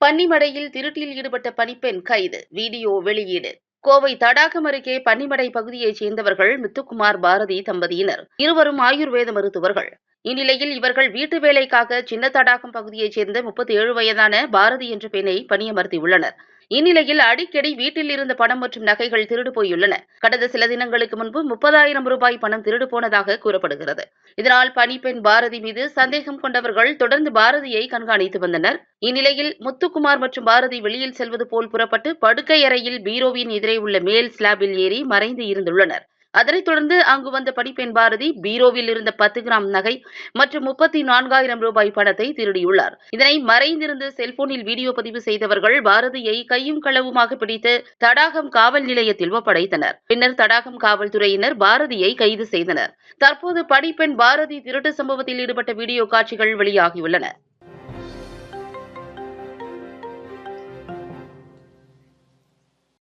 பன்னிமடையில் திருட்டில் ஈடுபட்ட பணிப்பெண் கைது. வீடியோ வெளியீடு. கோவை தடாகம் அருகே பன்னிமடை பகுதியைச் சேர்ந்தவர்கள் முத்துக்குமார் பாரதி தம்பதியினர். இருவரும் ஆயுர்வேத மருத்துவர்கள். இந்நிலையில் இவர்கள் வீட்டு வேலைக்காக சின்ன தடாகம் பகுதியைச் சேர்ந்த முப்பத்தி ஏழு வயதான பாரதி என்ற பெண்ணை பணியமர்த்தியுள்ளனர். இந்நிலையில் அடிக்கடி வீட்டில் இருந்த பணம் மற்றும் நகைகள் திருடு போயுள்ளன. கடந்த சில தினங்களுக்கு முன்பு முப்பதாயிரம் ரூபாய் பணம் திருடு போனதாக கூறப்படுகிறது. இதனால் பணிப்பெண் பாரதி மீது சந்தேகம் கொண்டவர்கள் தொடர்ந்து பாரதியை கண்காணித்து வந்தனர். இந்நிலையில் முத்துக்குமார் மற்றும் பாரதி வெளியில் செல்வது போல் புறப்பட்டு படுக்கை அறையில் பீரோவின் எதிரே உள்ள மேல் ஸ்லாபில் ஏறி மறைந்து இருந்துள்ளனர். அதனைத் தொடர்ந்து அங்கு வந்த படிப்பெண் பாரதி பீரோவில் இருந்த பத்து கிராம் நகை மற்றும் முப்பத்தி நான்காயிரம் ரூபாய் பணத்தை திருடியுள்ளார். இதனை மறைந்திருந்து செல்போனில் வீடியோ பதிவு செய்தவர்கள் பாரதியை கையும் களவுமாக பிடித்து தடாகம் காவல் நிலையத்தில் ஒப்படைத்தனர். பின்னர் தடாகம் காவல்துறையினர் பாரதியை கைது செய்தனர். தற்போது படிப்பெண் பாரதி திருட்டு சம்பவத்தில் ஈடுபட்ட வீடியோ காட்சிகள் வெளியாகியுள்ளன.